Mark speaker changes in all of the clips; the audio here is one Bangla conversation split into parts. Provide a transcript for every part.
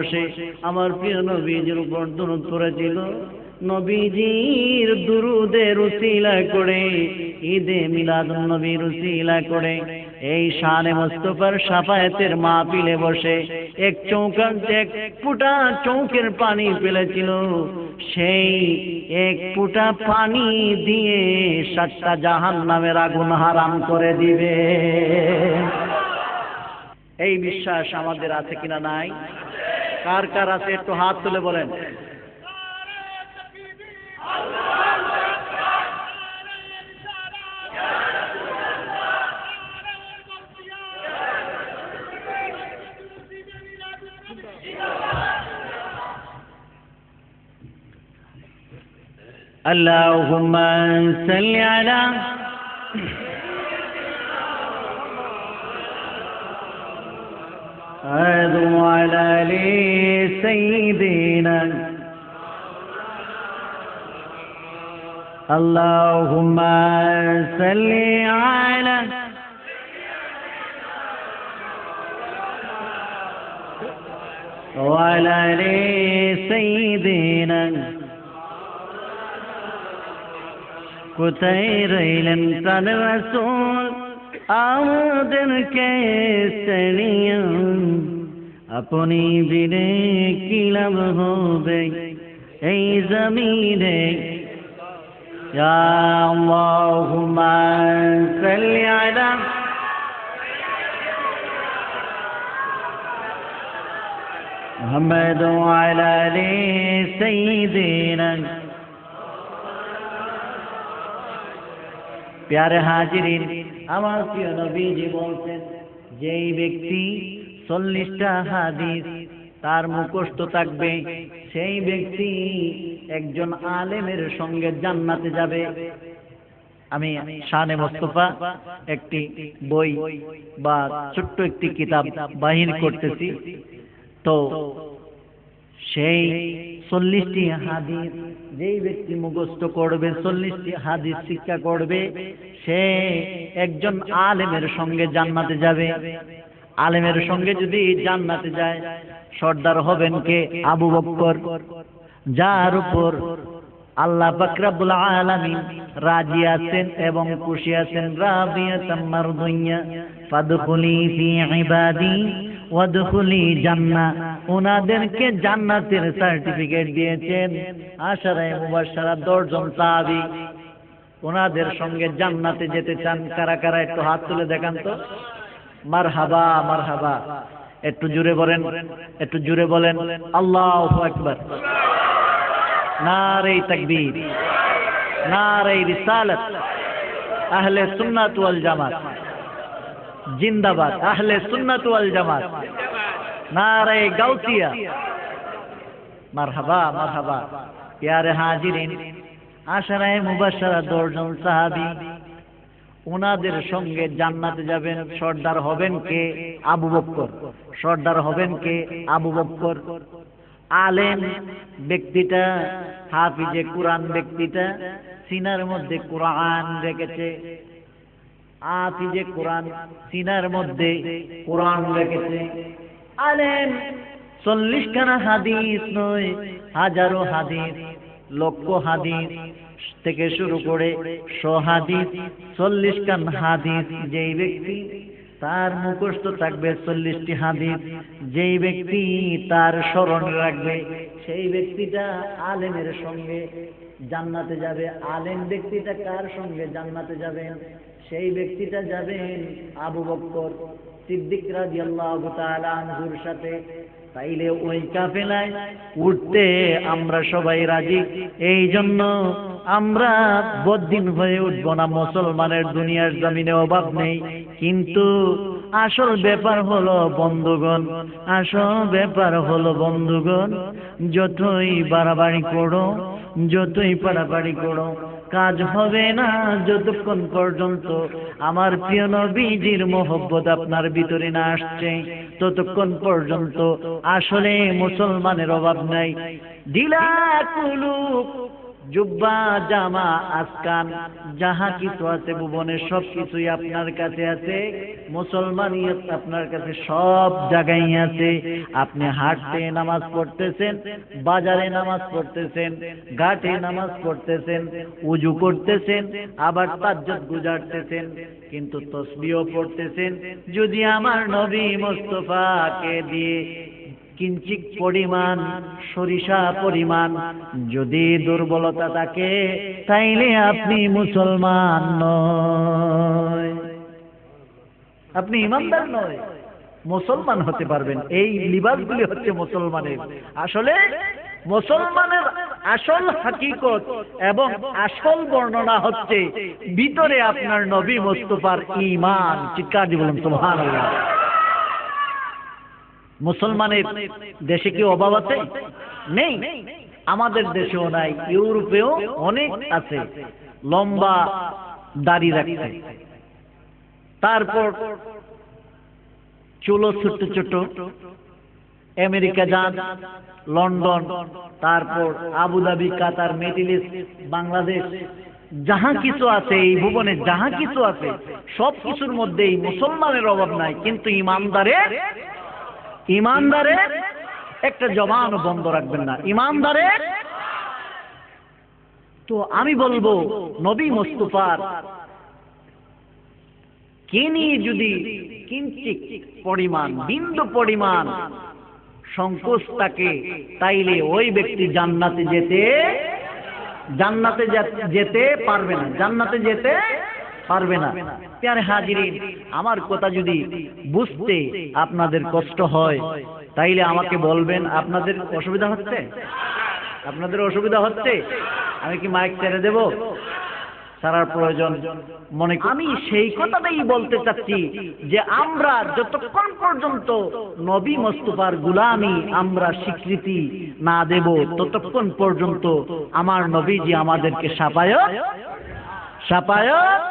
Speaker 1: বসে আমার প্রিয় নবীজির উপর দুরুদ করেছিল নবীজির দুরুদের উসিলা করে, ঈদে মিলাদ নবীর উসিলা করে, এই শানে মোস্তফার সাফায়াতের মাহফিলে বসে এক চৌকার এক ফুটা চৌকের পানি ফেলেছিল। সেই এক ফুটা পানি দিয়ে সাতটা জাহান নামের আগুন হারাম করে দিবে। এই বিশ্বাস আমাদের আছে কিনা নাই? কার কার আছে একটু হাত তুলে বলেন اللهم صل على صلوا على سيدنا. اللهم صل على وعلى سيدنا. كتير لم تنسون آمدن کے سڑیاں اپنی برے کلب ہو گئی۔ اے زمین یا محمد وعلى آل سيدنا প্যারে হাজিরিন, আমার প্রিয় নবীজি বলছেন, যেই ব্যক্তি চল্লিশটা হাদিস তার মুখস্থ থাকবে, সেই ব্যক্তি একজন আলেমের সঙ্গে জান্নাতে যাবে। আমি শানে মোস্তফা একটি বই বা ছোট্ট একটি কিতাব বাহির করতেছি। তো সেই চল্লিশটি হাদিস, যেই ব্যক্তি মুখস্থ করবে, চল্লিশটি হাদিস শিক্ষা করবে, সে একজন আলেমের সঙ্গে জান্নাতে যাবে। আলেমের সঙ্গে যদি জান্নাতে যায়, সর্দার হবেন কে? আবু বক্কর। যার উপর আল্লাহ বাকরাবুল আলামিন রাজি আছেন এবং খুশি আছেন, রাবিয়াতাম মারদুইয়া, ফাদখুলি ফি ইবাদি, ওয়াদখুলি জান্নাহ। ওনাদেরকে জান্নাতের সার্টিফিকেট দিয়েছেন। আশারায় মুবাশশারা দশজন সাহাবী। ওনাদের সঙ্গে জান্নাতে যেতে চান। কারা কারা? একটু হাত তুলে দেখান তো। মার হাবা মার হাবা একটু জুড়ে বলেন, একটু জুড়ে বলেন। আল্লাহু আকবার। নারে তাকবীর। নারে রিসালাত। আহলে সুন্নাত ওয়াল জামাত। জিন্দাবাদ। আহলে সুন্নাত ওয়াল জামাত। নারে গাউসিয়া মারহাবা মারহাবা। প্যারে হাজিরিন, আশারায় মুবাশশারা দশজন সাহাবী। ওনাদের সঙ্গে জান্নাতে যাবেন সর্দার হবেন কে? আবু বক্কর। সর্দার হবেন কে? আবু বক্কর। আলেম ব্যক্তিটা, হাফিজে কোরআন ব্যক্তিটা, সিনার মধ্যে কোরআন রেখেছে। হাফিজে কোরআন, সিনার মধ্যে কোরআন রেখেছে। আলেম। চল্লিশ খানা হাদিস নয়, হাজারো হাদিস, লক্ষ হাদিস থেকে শুরু করে শ হাদিস চল্লিশ খান হাদিস যেই ব্যক্তি তার মুখস্থ থাকবে চল্লিশটি হাদিস, যেই ব্যক্তি তার স্মরণ রাখবে সেই ব্যক্তিটা আলেমের সঙ্গে জান্নাতে যাবে। আলেম ব্যক্তিটা কার সঙ্গে জান্নাতে যাবেন সেই ব্যক্তিটা যাবেন আবু বক্কর সিদ্দিক সাথে। তাইলে ওই কাফেলায় উঠতে আমরা সবাই রাজি। এই জন্য আমরা বদিন হয়ে উঠব না। মুসলমানের দুনিয়ার জমিনে অভাব নেই। কিন্তু আসল ব্যাপার হলো বন্ধুগণ, আসল ব্যাপার হলো বন্ধুগণ, যতই বাড়াবাড়ি করো, যতই পাড়াবাড়ি করো, কাজ হবে না যতক্ষণ পর্যন্ত আমার প্রিয় নবীজির মোহব্বত আপনার ভিতরে না আসছে, ততক্ষণ পর্যন্ত আসলে মুসলমানের অভাব নাই। দিলা কুলুক জুব্বা, জামা আজকান যাহা কিছু আছে ভুবনে সব কিছুই আপনার কাছে আছে মুসলমানিয়ত আপনার কাছে সব জায়গায় আছে। আপনি হাঁটতে নামাজ পড়তেছেন, বাজারে নামাজ পড়তেছেন, ঘাটে নামাজ পড়তেছেন, উজু করতেছেন, আবার তাজ্জত গুজারতেছেন, কিন্তু তসবিও পড়তেছেন। যদি আমার নবী মোস্তফাকে দিয়ে কিঞ্চিত পরিমাণ, সরিষা পরিমাণ, যদি দুর্বলতা থাকে, তাইলে আপনি মুসলমান নয়। আপনি ইমানদার নয়, মুসলমান হতে পারবেন। এই লিবাসগুলি হচ্ছে মুসলমানের। আসলে মুসলমানের আসল হাকিকত এবং আসল বর্ণনা হচ্ছে, ভিতরে আপনার নবী মোস্তফার ইমান। চিৎকার বলুন, সুবহানাল্লাহ। মুসলমানের দেশে কি অভাব আছে? নেই। আমাদের দেশেও নাই, ইউরোপেও অনেক আছে। লম্বা দাড়ি রাখছে। তারপর চুলো ছোট্ট ছোট আমেরিকা যান, লন্ডন, তারপর Abu Dhabi Qatar, middle east, Bangladesh, যাহা কিছু আছে, এই ভুবনে যাহা কিছু আছে সব কিছুর মধ্যেই মুসলমানের অভাব নাই, কিন্তু ইমানদারের ইমানদারের একটা জবান বন্ধ রাখবেন না। ইমানদারের তো আমি বলব, নবী মুস্তফার কে নিয়ে যদি কিঞ্চিত পরিমাণ, বিন্দু পরিমাণ সংকোচ থাকে, তাইলে ওই ব্যক্তি জান্নাতে যেতে জান্নাতে যেতে পারবে না। জান্নাতে যেতে পারবে না। প্যারে হাজিরিন, আমার কথা যদি বুঝতে আপনাদের কষ্ট হয়, তাইলে আমাকে বলবেন, আপনাদের অসুবিধা হচ্ছে? আপনাদের অসুবিধা হচ্ছে? আমি কি মাইক ছেড়ে দেব? সারার প্রয়োজন মনে আমি সেই কথাটাই বলতে চাচ্ছি যে আমরা যতক্ষণ পর্যন্ত নবী মোস্তফার গুলামি আমরা স্বীকৃতি না দেব, ততক্ষণ পর্যন্ত আমার নবীজি আমাদেরকে সাপায়ত সাপায়ত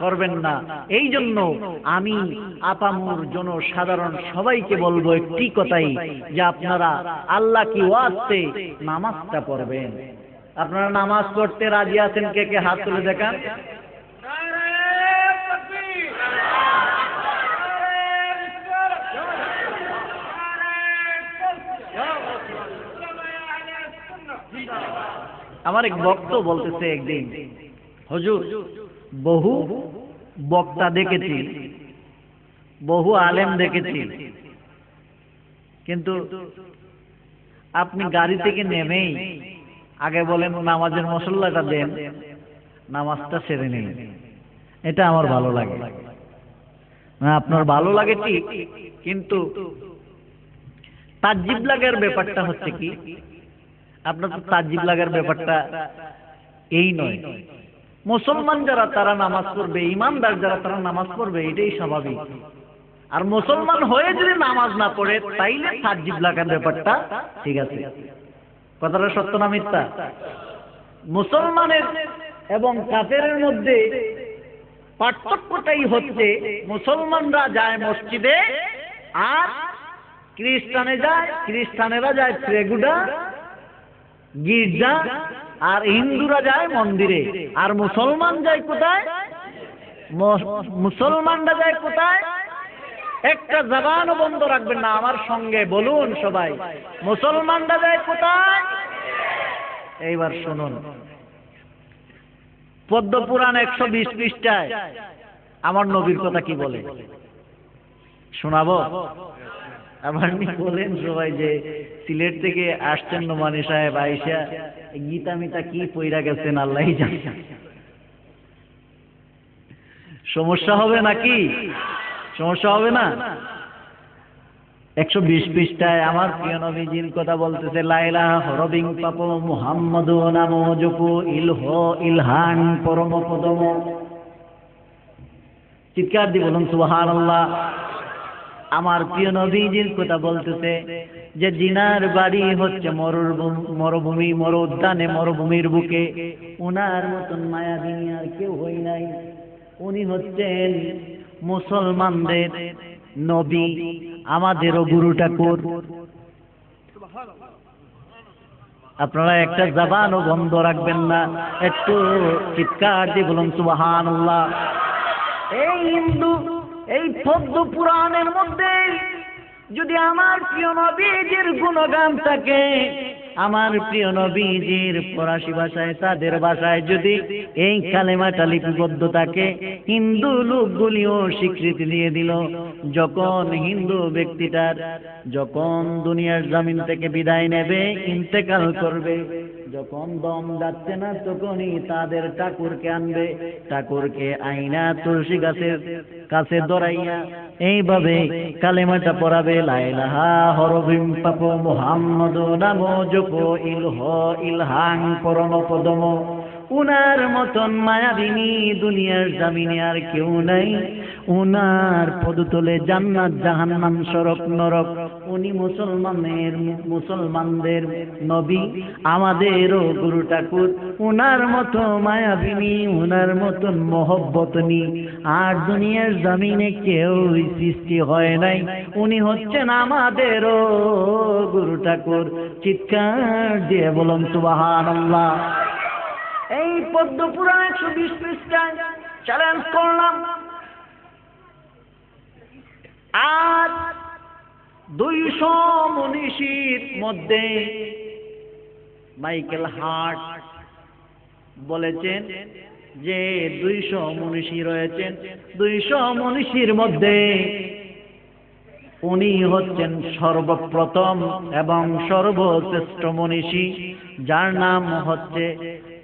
Speaker 1: করবেন না। এই জন্য আমি আপামুর জনসাধারণ সবাইকে বলব একটি কথাই, যে আপনারা আল্লাহ কি ওয়াজতে নামাজটা পড়বেন। আপনারা নামাজ পড়তে রাজি আছেন? কে কে হাত তুলে দেখান। আমার এক ভক্ত বলতেছে একদিন, হুজুর বহু বক্তা দেখেছি, বহু আলেম দেখেছি। কিন্তু আপনি গাড়ি থেকে নেমেই আগে বলেন নামাজের মশলাটা দেন, নামাজটা সেরে নিন। এটা আমার ভালো লাগে। না, আপনার ভালো লাগে ঠিক, কিন্তু তাজিব লাগার ব্যাপারটা হচ্ছে কি? আপনার তো তাজিব লাগার ব্যাপারটা এই নয়। মুসলমান যারা, তারা নামাজ পড়বে, ইমানদার যারা, তারা নামাজ পড়বে, এটাই স্বাভাবিক। আর মুসলমান হয়ে যদি নামাজ না পড়ে, তাইলে তাজিব লাগার ব্যাপারটা ঠিক আছে। কথাটা সত্য না মিথ্যা? মুসলমানের এবং কাফেরের মধ্যে পার্থক্যটাই হচ্ছে, মুসলমানরা যায় মসজিদে আর খ্রিস্টানে যায়, খ্রিস্টানেরা যায় প্রেগুডা গির্জা আর হিন্দুরা যায় মন্দিরে। আর মুসলমান যায় কোথায়? মুসলমানরা যায় কোথায়? একটা জবানও বন্ধ রাখবেন না আমার সঙ্গে বলুন সবাই। মুসলমানরা যায় কোথায়? এইবার শুনুন। পদ্মপুরাণ একশো বিশ পৃষ্ঠায় আমার নবীর কথা কি বলে? শোনাবো? বলেন সবাই যে সিলেট থেকে আসছেন নোমানি সাহেব আইসা গীতা মিতা কি পইরা গেছেন, আল্লাহ সমস্যা হবে নাকি? সমস্যা হবে না? একশো বিশ পৃষ্ঠায় আমার প্রিয় নবীজির কথা বলতেছে, লাইলা হরবিং পাপ মুহাম্মদ নাম ইলহ ইলহান পরম পদম চিৎকার দি বলুন আল্লাহ আমার প্রিয় নবীজির কথা বলতেছে যে জিনার বাড়ি হচ্ছে মরুভূমি মরুভূমি মর উদ্যানে মরুভূমির বুকে। উনার মতন মায়াবিনী আর কেউ হই নাই। উনি হচ্ছেন মুসলমানদের নবী, আমাদেরও গুরু ঠাকুর। আপনারা একটা জবানও বন্ধ রাখবেন না, একটু চিৎকার দিয়ে বলুন সুবাহান এই হিন্দু এই পদ্ম পুরাণের মধ্যে যদি আমার প্রিয় নবীজির গুণগান থাকে, আমার প্রিয় নবীজির ফরাসি ভাষায়, তাদের ভাষায় যদি এই কালেমাটা লিপিবদ্ধ থাকে, হিন্দু লোকগুলিও স্বীকৃতি দিয়ে দিল, যখন হিন্দু ব্যক্তিটার, যখন দুনিয়ার জমিন থেকে বিদায় নেবে, ইন্তেকাল করবে। যখন দম যাচ্ছে না তখনই তাদের ঠাকুরকে আনবে। ঠাকুরকে আইনা তুলসী গাছের কাছে দৌড়াইয়া এইভাবে কালেমাটা পড়াবে। লাইলাহা হরভিম পাপ মোহাম্মদ নাম জপ ইলহ ইলহাং পরম পদম। উনার মতন মায়াবিনী দুনিয়ার জামিনে আর কেউ নাই। উনার পদতলে জান্নাত, জাহান্নাম সরক নরক উনি মুসলমানের, মুসলমানদের নবী। আমাদেরও গুরু ঠাকুর। উনার মতো মায়াবিনী উনার মতন মহব্বতনি আর দুনিয়ার জমিনে কেউ সৃষ্টি হয় নাই। উনি হচ্ছেন আমাদেরও গুরু ঠাকুর। চিৎকার দিয়ে বলুন সুবাহান আল্লাহ এই পদ্ম পুরাণ একশো বিশ পৃষ্ঠায় চ্যালেঞ্জ করলাম। আর দুইশো মনীষীর মধ্যে মাইকেল হার্ট বলেছেন যে দুইশ মনীষী রয়েছেন। দুইশো মনীষীর মধ্যে উনি হচ্ছেন সর্বপ্রথম এবং সর্বশ্রেষ্ঠ মনীষী, যার নাম হচ্ছে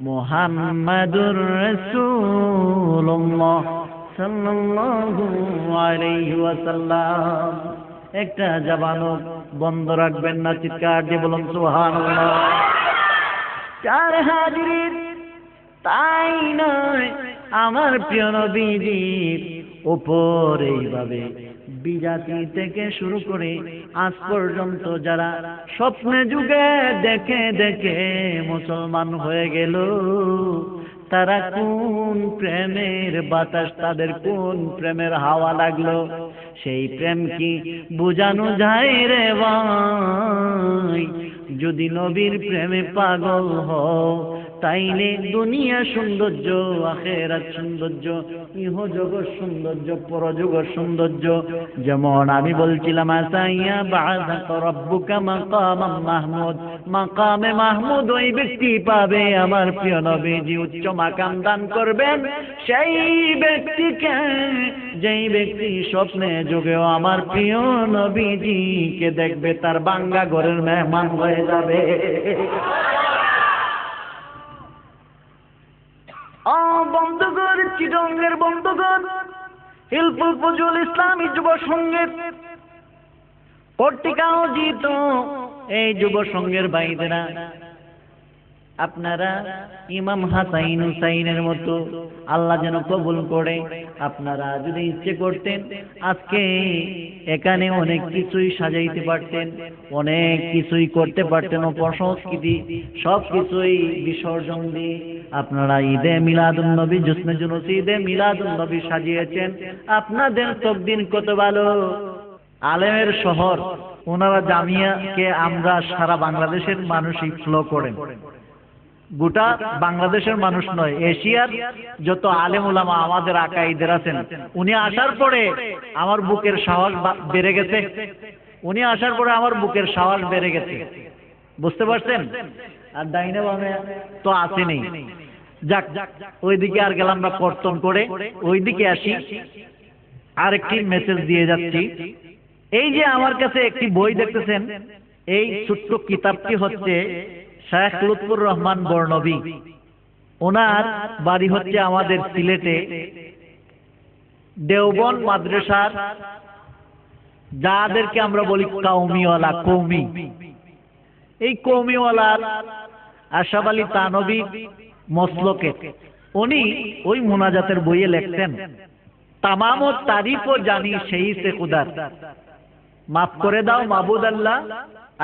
Speaker 1: মোহাম্মদুর রসুল্লাহ সাল্লাল্লাহু আলাইহি ওয়াসাল্লাম। একটা জবানও বন্ধ রাখবেন না, চিৎকার দিয়ে বলুন হাজির? তাই নয়, আমার প্রিয় নবীজির উপর এইভাবে বিজাতি থেকে শুরু করে আজ পর্যন্ত যারা স্বপ্নে যুগে দেখে দেখে মুসলমান হয়ে গেল তারা কোন প্রেমের বাতাস, তাদের কোন প্রেমের হাওয়া লাগল? সেই প্রেম কি বোঝানো যায় রে ভাই? যদি নবীর প্রেমে পাগল হও তাইলে দুনিয়া সৌন্দর্য, আখেরাত সৌন্দর্য ইহ জগৎ সৌন্দর্য, পরজগৎ সৌন্দর্য। যেমন আমি বলছিলাম, আসাইয়া বাযাক রব্বুকা মাকামাম মাহমুদ। মাকামে মাহমুদ ওই ব্যক্তি পাবে, আমার প্রিয় নবীজি উচ্চ মাকাম দান করবেন। সেই ব্যক্তিকে, যেই ব্যক্তি স্বপ্নে যোগেও আমার প্রিয় নবীজিকে দেখবে, তার বাঙ্গা ঘরের মেহমান হয়ে যাবে। ও বন্ধুগণ চিটঙ্গের বন্ধুগণ? হিলফুল ফজল ইসলামী যুব সংগীত পট্টিকাও জিত এই যুব সঙ্গের বাইদেরা। আপনারা ইমাম হাসাইন হুসাইনের মতো আল্লাহ যেন কবুল করে। আপনারা যদি ইচ্ছে করতেন, আজকে এখানে অনেক কিছুই সাজাইতে পারতেন, অনেক কিছুই করতে পারতেন অপসংস্কৃতি সব কিছুই বিসর্জন দিয়ে আপনারা ঈদে মিলাদুন নবী জুনুস ঈদে মিলাদুন নবী সাজিয়েছেন। আপনাদের তকদিন কত ভালো? আলেমের শহর, ওনারা জামিয়াকে আমরা সারা বাংলাদেশের মানুষই ফ্লো করেন। গোটা বাংলাদেশের মানুষ নয়, এশিয়ার যত আলেম ওলামা আমাদের আকাইদের আছেন, উনি আসার পরে আমার বুকের সাহস বেড়ে গেছে। উনি আসার পরে আমার বুকের সাহস বেড়ে গেছে। বুঝতে পারছেন? আর ডাইনে বামে তো আসেনি যাক যাক, ওইদিকে আর গেলাম না কর্তন করে। ওইদিকে আসি। আর একটি মেসেজ দিয়ে যাচ্ছি। এই যে আমার কাছে একটি বই দেখতেছেন এই ছোট্ট কিতাবটি হচ্ছে শেখ লুৎফুর রহমান বর্ণবী। ওনার বাড়ি হচ্ছে আমাদের সিলেটে। দেওবন মাদ্রাসার যাদেরকে আমরা বলি কাউমিওয়ালা কৌমি এই কৌমিওয়ালার আশাব আলী তানবী মসলকে উনি ওই মোনাজাতের বইয়ে লেখতেন তামাম তারিফ ও জানি সেই সে খুদার মাফ করে দাও মাবুদ আল্লাহ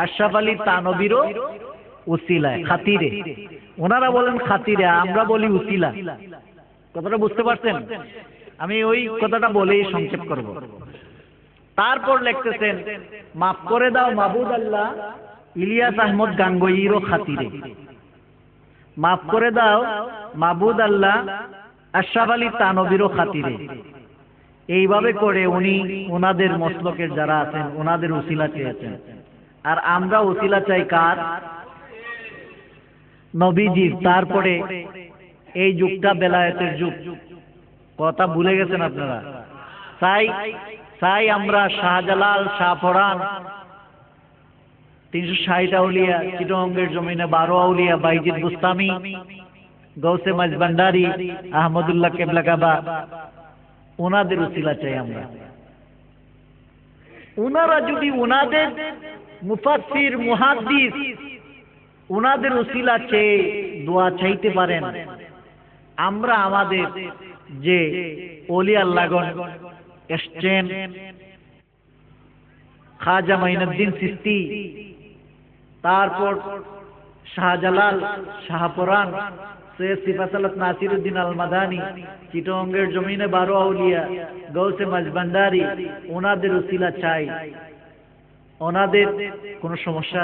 Speaker 1: আশরাফ আলী তানবীরও উসিলায়, খাতিরে। ওনারা বলেন খাতিরে, আমরা বলি উসিলা। কথাটা বুঝতে পারছেন? আমি ওই কথাটা বলেই সংক্ষেপ করব। তারপর লিখতেছেন, মাফ করে দাও মাবুদ আল্লাহ, ইলিয়াস আহমদ গাঙ্গইরও খাতিরে। মাফ করে দাও মাবুদ আল্লাহ, আশরাফ আলী তানবিরও খাতিরে। এইভাবে করে উনি ওনাদের মসলকের যারা আছেন, ওনাদের উসিলা চেয়েছেন। আর আমরা উসিলা চাই কার? নবীজির। তারপরে এই যুগটা বেলায়েতের যুগ। কথা ভুলে গেছেন আপনারা? তাই তাই আমরা শাহজালাল শাহফরান তিনশো ষাট আউলিয়া চিটঙ্গের জমিনে বারো আউলিয়া, বাইজিদ বুস্তামি, গৌসে মাজবান্ডারি আহমদুল্লাহ কেবলা কাবা। ওনাদের উসিলা চাই আমরা। ওনারা যদি ওনাদের মুফাসির মুহাদ্দিস ওনাদের উসিলা চেয়ে দোয়া চাইতে পারেন। আমরা আমাদের যে অলি আল্লাহগণ এসছেন, খাজা মাইনুদ্দিন সিস্তি, তারপর শাহজালাল শাহপুরান, সৈয়দ সিফাসালত নাসিরুদ্দিন আল মাদানি চিটঙ্গের জমিনে বারো আউলিয়া গৌসে মাজবান্ডারি ওনাদের উসিলা চাই। ওনাদের কোনো সমস্যা